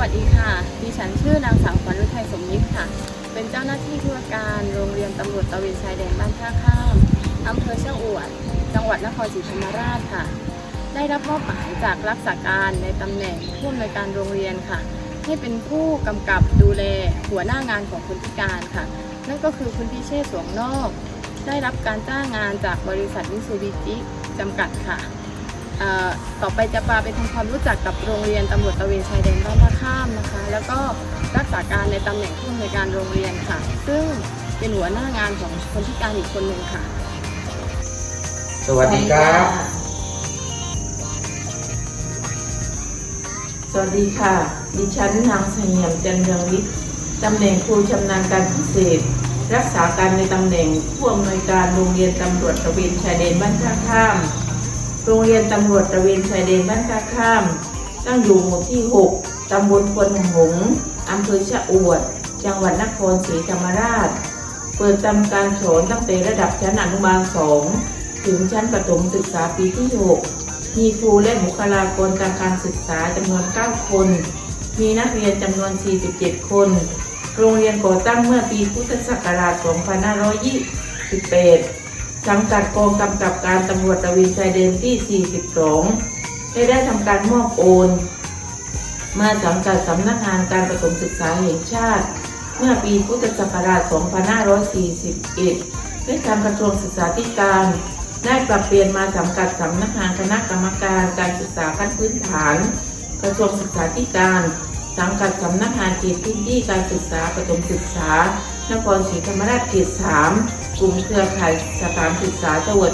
วัสดีค่ะ ดิฉันชื่อนางสาวขวัญฤทัยสมยิปค่ะ เป็นเจ้าหน้าที่ธุรการโรงเรียนตำรวจตะเวนชายแดนบ้านท่าข้ามอำเภอเชะอวด จังหวัดนครศรีธรรมราชค่ะ ได้รับมอบหมายจากรักษาการในตำแหน่งผู้อำนวยการโรงเรียนค่ะ ให้เป็นผู้กำกับดูแลหัวหน้างานของคนพิการค่ะ นั่นก็คือคุณพิเชษสวงนอก ได้รับการจ้างงานจากบริษัทมิซูบิจิจำกัดค่ะ ต่อไปจะพาไปทำความรู้จักกับโรงเรียนตำรวจตระเวนชายแดนบ้านท่าข้ามนะคะ แล้วก็รักษาการในตำแหน่งผู้อำนวยการโรงเรียนค่ะ ซึ่งเป็นหัวหน้างานของคนพิการอีกคนหนึ่งค่ะ สวัสดีครับ สวัสดีค่ะ ดิฉันนางเสงี่ยมจันเรืองวิทย์ตำแหน่งครูชำนาญการพิเศษ รักษาการในตำแหน่งผู้อำนวยการโรงเรียนตำรวจตระเวนชายแดนบ้านท่าข้าม โรงเรียนตำรวจตระเวนชายแดนบ้านท่าข้าม ตั้งอยู่หมู่ที่ 6 ตำบลควนหงอำเภอชะอวด จังหวัดนครศรีธรรมราช เปิดทำการสอนตั้งแต่ระดับชั้นอนุบาล 2 ถึงชั้นประถมศึกษาปีที่ 6 มีครูและบุคลากรทางการศึกษาจำนวน 9 คน มีนักเรียนจำนวน 47 คน โรงเรียนก่อตั้งเมื่อปีพุทธศักราช 2528 สังกัดกองกำกับการตำรวจตะเวนชายแดนที่ 42 ได้ได้ทำการมอบโอน มาสังกัดสำนักงานการประถมศึกษาแห่งชาติ เมื่อปีพุทธศักราช 2541และทางกระทรวงศึกษาธิการ ได้ปรับเปลี่ยนมาสังกัดสำนักงานคณะกรรมการการศึกษาขั้นพื้นฐาน กระทรวงศึกษาธิการ สังกัดสำนักงานเขตพื้นที่การศึกษาประถมศึกษา นครศรีธรรมราชเขต3กลุ่มเครือข่ายสถานศึกษาจังหวัด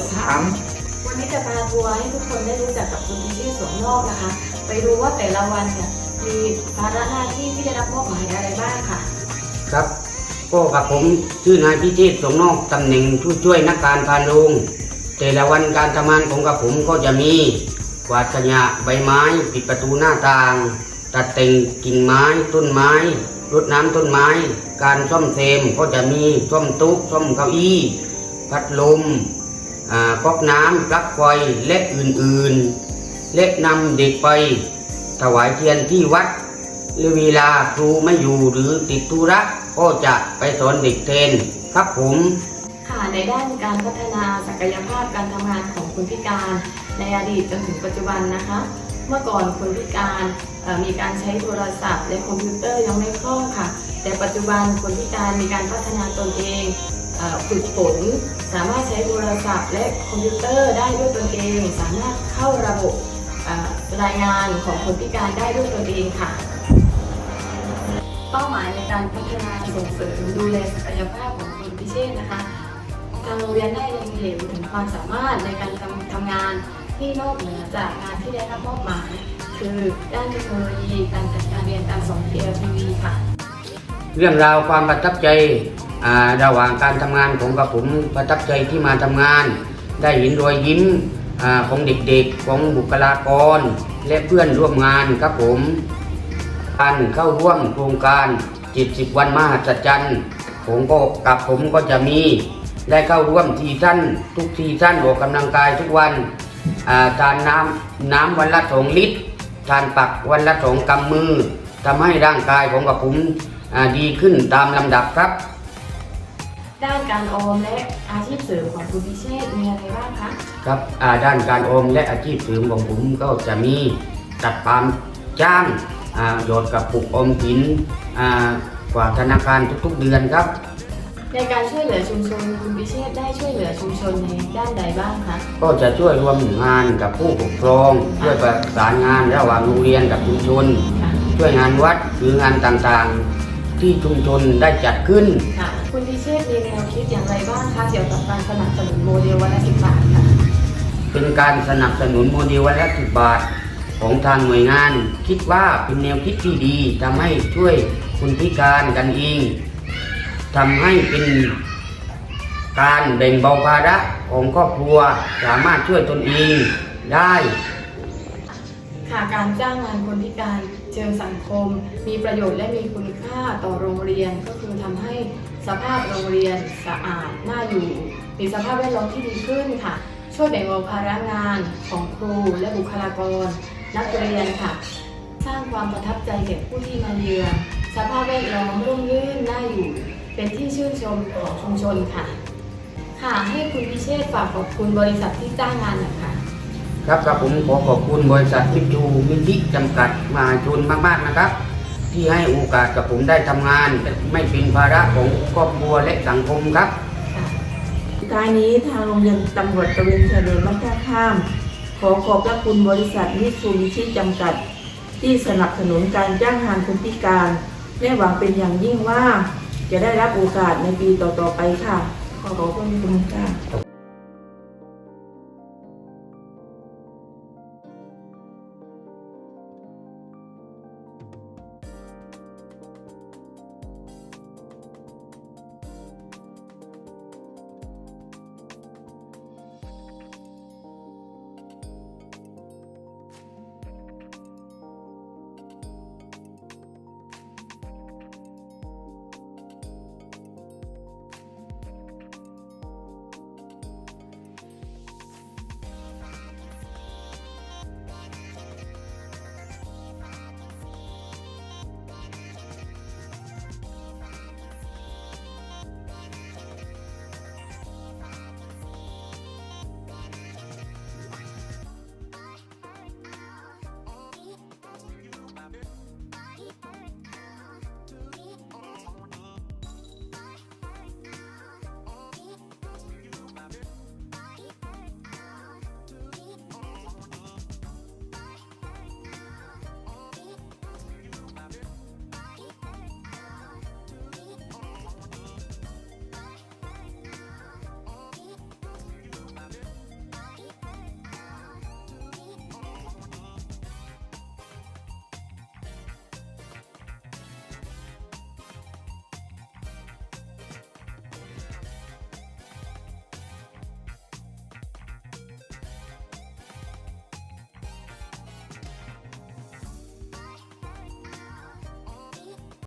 3วันนี้จะพาทัวร์ให้ทุกคนได้รู้จักกับคุณพิเชษสวงนอกนะคะ ไปดูว่าแต่ละวันเนี่ยมีภาระหน้าที่ที่ได้รับมอบหมายอะไรบ้างค่ะ ครับ ก็กับผมชื่อนายพิเชษสงนอกตำแหน่งผู้ช่วยนักการพานโรงแต่ละวันการทำงานของกับผมก็จะมีกวาดขยะใบไม้ ปิดประตูหน้าต่าง ตัดแต่งกิ่งไม้ต้นไม้รดน้ำต้นไม้ การซ่อมแซมก็จะมีซ่อมโต๊ะซ่อมเก้าอี้ พัดลมอาก๊อกน้ำปลั๊กไฟและอื่นๆ และนำเด็กไป ถวายเทียนที่วัดหรือเวลาครูไม่อยู่หรือติดธุระก็จะไปสอนเด็กแทนครับผมค่ะในด้านการพัฒนาศักยภาพการทำงานของคนพิการในอดีตจนถึงปัจจุบันนะคะ เมื่อก่อนคนพิการมีการใช้โทรศัพท์ และคอมพิวเตอร์ยังไม่คล่องค่ะ แต่ปัจจุบันคนพิการมีการพัฒนาตนเองฝึกฝนสามารถใช้โทรศัพท์ และคอมพิวเตอร์ได้ด้วยตนเอง สามารถเข้าระบบรายงานของคนพิการได้ด้วยตนเองค่ะ เป้าหมายในการพัฒนาส่งเสริมดูแลศักยภาพของคนพิเชษนะคะทางโรงเรียนได้เล็งเห็นถึงความสามารถในการทำทำงาน ที่นอกเหนือจากงานที่ได้รับมอบหมาย คือด้านเทคโนโลยีการจัดการเรียนการสอน PLTV ค่ะ เรื่องราวความประทับใจอ่าระหว่างการทำงานของกับผมประทับใจที่มาทำงาน ได้เห็นรอยยิ้มอาของเด็กๆ ของบุคลากร และเพื่อนร่วมงานครับผม การเข้าร่วมโครงการ 70 วันมหัศจรรย์ผมก็กับผมก็จะมี ได้เข้าร่วมทีท่านทุกทีท่านออกกำลังกายทุกวัน ทานน้ำน้ำวันละสองลิตร ทานปักวันละสองกำมือทำให้ร่างกายของกับผมอ่าดีขึ้นตามลำดับครับ ด้านการออมและอาชีพเสริมของคุณพิเชษมีอะไรบ้างคะ ครับอ่าด้านการออมและอาชีพเสริมของผมก็จะมีตัดปาล์มจ้างอ่าหยอดกับปุกออมสินอ่ากว่าธนาคารทุกๆเดือนครับ ในการช่วยเหลือชุมชนคุณพิเชษได้ช่วยเหลือชุมชนในด้านใดบ้างคะก็จะช่วยรวมงานกับผู้ปกครอง ช่วยประสานงานระหว่างโรงเรียนกับชุมชน ค่ะช่วยงานวัดหรืองานต่างๆ ที่ชุมชนได้จัดขึ้น ค่ะ คุณพิเชษมีแนวคิดอย่างไรบ้างคะเกี่ยวกับการสนับสนุนโมเดลวันละสิบบาทค่ะ เป็นการสนับสนุนโมเดลวันละสิบบาท ของทางหน่วยงาน คิดว่าเป็นแนวคิดที่ดีทำให้ช่วยคนพิการกันเอง ทำให้เป็นการแบ่งเบาภาระของครอบครัวสามารถช่วยตนเองได้ ค่ะการจ้างงานคนพิการเชิงสังคม มีประโยชน์และมีคุณค่าต่อโรงเรียนก็คือทำให้สภาพโรงเรียนสะอาดน่าอยู่ มีสภาพแวดล้อมที่ดีขึ้นค่ะ ช่วยแบ่งเบาภาระงานของครูและบุคลากร นักเรียนค่ะ สร้างความประทับใจแก่ผู้ที่มาเยือนสภาพแวดล้อมร่มรื่นน่าอยู่ เป็นที่ชื่นชมของชุมชนค่ะ ค่ะให้คุณพิเชษฐ์ฝากขอบคุณบริษัทที่จ้างงานหน่อยค่ะครับกับผมขอขอบคุณบริษัททิพจูมิธิจำกัดมหาชนมาก ๆ นะครับ ที่ให้โอกาสกับผมได้ทำงาน ไม่เป็นภาระของครอบครัวและสังคมครับค่ะสุดท้ายนี้ทางโรงเรียนตำรวจตระเวนชายแดนบ้านท่าข้าม ขอขอบพระคุณบริษัทมิตซูบิชิจำกัด ที่สนับสนุนการจ้างงานคนพิการ และหวังเป็นอย่างยิ่งว่า จะได้รับโอกาสในปีต่อๆไปค่ะ ขอขอบคุณค่ะ